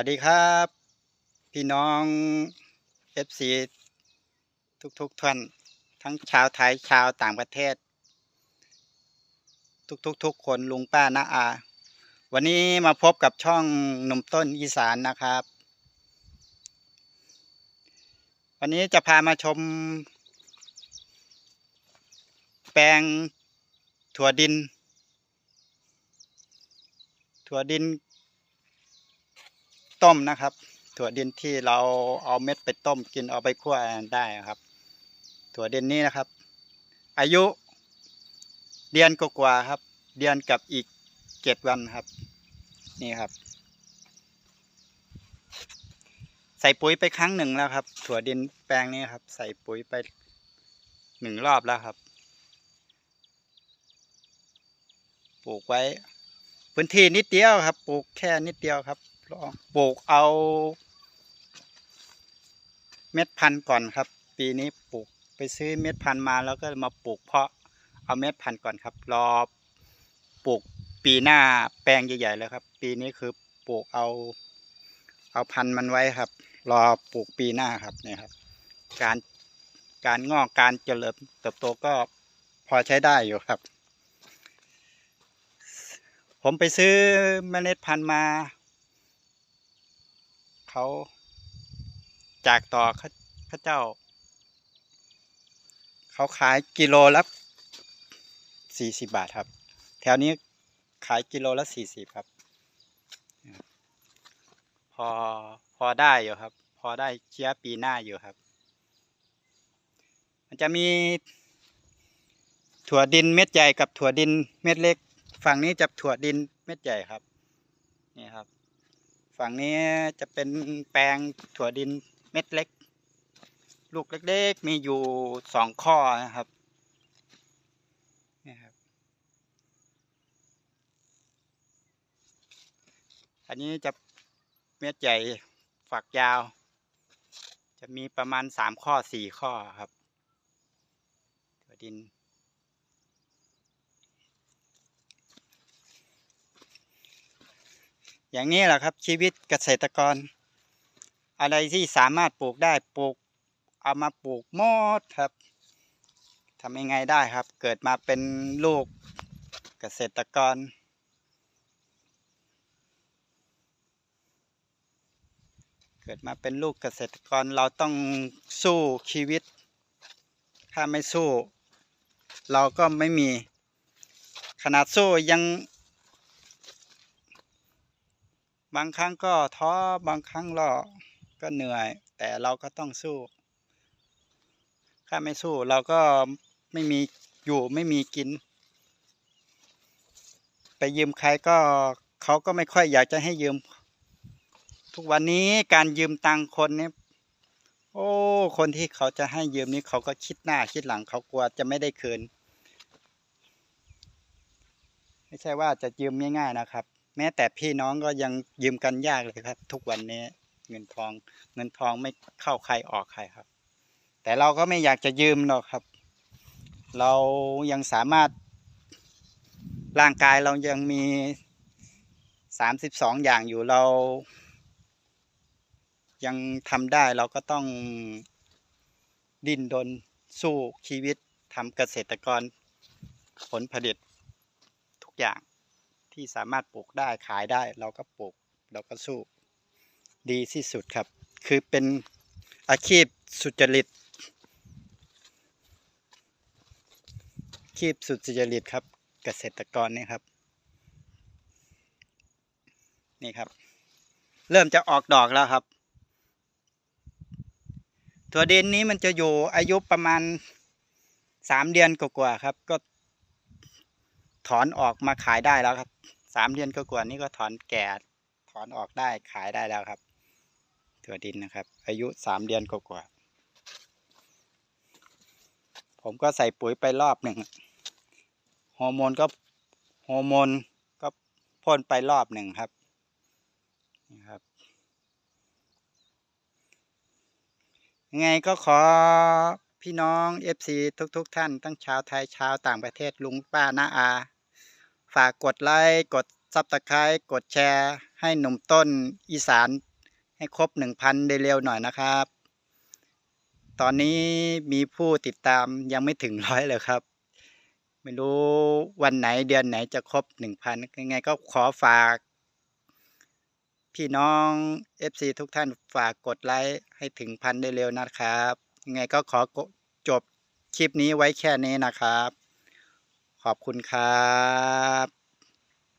วัสดีครับ พี่น้อง FC ทุกๆทท่านทั้งชาวไทยชาวต่างประเทศ ทุกๆทุกคนลุงป้าน้าอา วันนี้มาพบกับช่องหนุ่มต้นอีสานนะครับ วันนี้จะพามาชม แปลงถั่วดิน ถั่วดิน ต้มนะครับ ถั่วดินที่เราเอาเม็ดไปต้มกินเอาไปคั่วได้ครับ ถั่วดินนี้นะครับ อายุ เดือนกว่าครับ เดือนกับอีกเจ็ดวันครับ นี่ครับ ใส่ปุ๋ยไปครั้งหนึ่งแล้วครับ ถั่วดินแปลงนี้ครับ ใส่ปุ๋ยไปหนึ่งรอบแล้วครับ ปลูกไว้ พื้นที่นิดเดียวครับ ปลูกแค่นิดเดียวครับ ลองปลูกเอา เม็ดพันธุ์ก่อนครับ ปีนี้ปลูกไปซื้อเม็ดพันธุ์มาแล้วก็มาปลูกเพาะเอาเม็ดพันธุ์ก่อนครับ รอปลูกปีหน้าแปลงใหญ่ๆแล้วครับ ปีนี้คือปลูกเอา เอาพันธุ์มันไว้ครับ รอปลูกปีหน้าครับเนี่ยครับ การการงอกการเจริญเติบโตก็พอใช้ได้อยู่ครับ ผมไปซื้อเมล็ดพันธุ์มา เขาจากต่อขาขาเจ้า เขาขายกิโลละสี่สิบบาทครับ แถวนี้ขายกิโลละสี่สิบครับ พอพอได้อยู่ครับ พอได้เชื้อปีหน้าอยู่ครับ มันจะมี ถั่วดินเม็ดใหญ่กับถั่วดินเม็ดเล็ก ฝั่งนี้จะถั่วดินเม็ดใหญ่ครับ นี่ครับ ฝั่งนี้จะเป็นแปลงถั่วดินเม็ดเล็ก ลูกเล็กๆ มีอยู่สองข้อนะครับนี่ครับ อันนี้จะเม็ดใหญ่ฝักยาว จะมีประมาณสามข้อสี่ข้อครับถั่วดิน อย่างนี้แหละครับชีวิตเกษตรกร อะไรที่สามารถปลูกได้ปลูก เอามาปลูกหมดครับทำยังไงได้ครับ เกิดมาเป็นลูกเกษตรกร เกิดมาเป็นลูกเกษตรกรเราต้องสู้ชีวิต ถ้าไม่สู้ เราก็ไม่มีขนาดสู้ยัง บางครั้งก็ท้อบางครั้งเราก็เหนื่อย แต่เราก็ต้องสู้ ถ้าไม่สู้เราก็ไม่มีอยู่ไม่มีกิน ไปยืมใครก็เขาก็ไม่ค่อยอยากจะให้ยืม ทุกวันนี้การยืมตังค์คนเนี่ยโอ้ คนที่เขาจะให้ยืมนี่เขาก็คิดหน้าคิดหลังเขากลัวจะไม่ได้คืน ไม่ใช่ว่าจะยืมง่าย ๆนะครับ แม้แต่พี่น้องก็ยังยืมกันยากเลยครับ ทุกวันนี้เงินทอง เงินทองไม่เข้าใครออกใครครับ แต่เราก็ไม่อยากจะยืมหรอกครับ เรายังสามารถร่างกายเรายังมีสามสิบสองอย่างอยู่เรา ยังทำได้เราก็ต้องดิ้นรนสู้ชีวิตทำเกษตรกรผลผลิตทุกอย่าง ที่สามารถปลูกได้ขายได้ เราก็ปลูกเราก็สู้ดีที่สุดครับ คือเป็นอาชีพสุจริตอาชีพสุจริตครับ เกษตรกรนี่ครับ นี่ครับ เริ่มจะออกดอกแล้วครับถั่วดินนี้มันจะอยู่อายุประมาณสามเดือนกว่าๆครับ ก็ ถอนออกมาขายได้แล้วครับสามเดือนก็กว่านี้ก็ถอนแก่ถอนออกได้ขายได้แล้วครับถั่วดินนะครับ อายุสามเดือนกว่าผมก็ใส่ปุ๋ยไปรอบหนึ่งฮอร์โมนก็ฮอร์โมนก็พ่นไปรอบหนึ่งครับนี่ครับยังไงก็ขอพี่น้อง FC ทุกๆทท่าน ทั้งชาวไทยชาวต่างประเทศลุงป้าน้าอา ฝากกดไลค์กดซับสไครต์กดแชร์ ให้หนุ่มต้นอีสาน ให้ครบหนึ่งพันได้เร็วหน่อยนะครับ ตอนนี้มีผู้ติดตามยังไม่ถึงร้อยเลยครับ ไม่รู้วันไหนเดือนไหนจะครบหนึ่งพันยังไงก็ขอฝาก พี่น้อง FC ทุกท่านฝากกดไลค์ให้ถึงพันได้เร็วนะครับ ยังไงก็ขอจบคลิปนี้ไว้แค่นี้นะครับ ขอบคุณครับ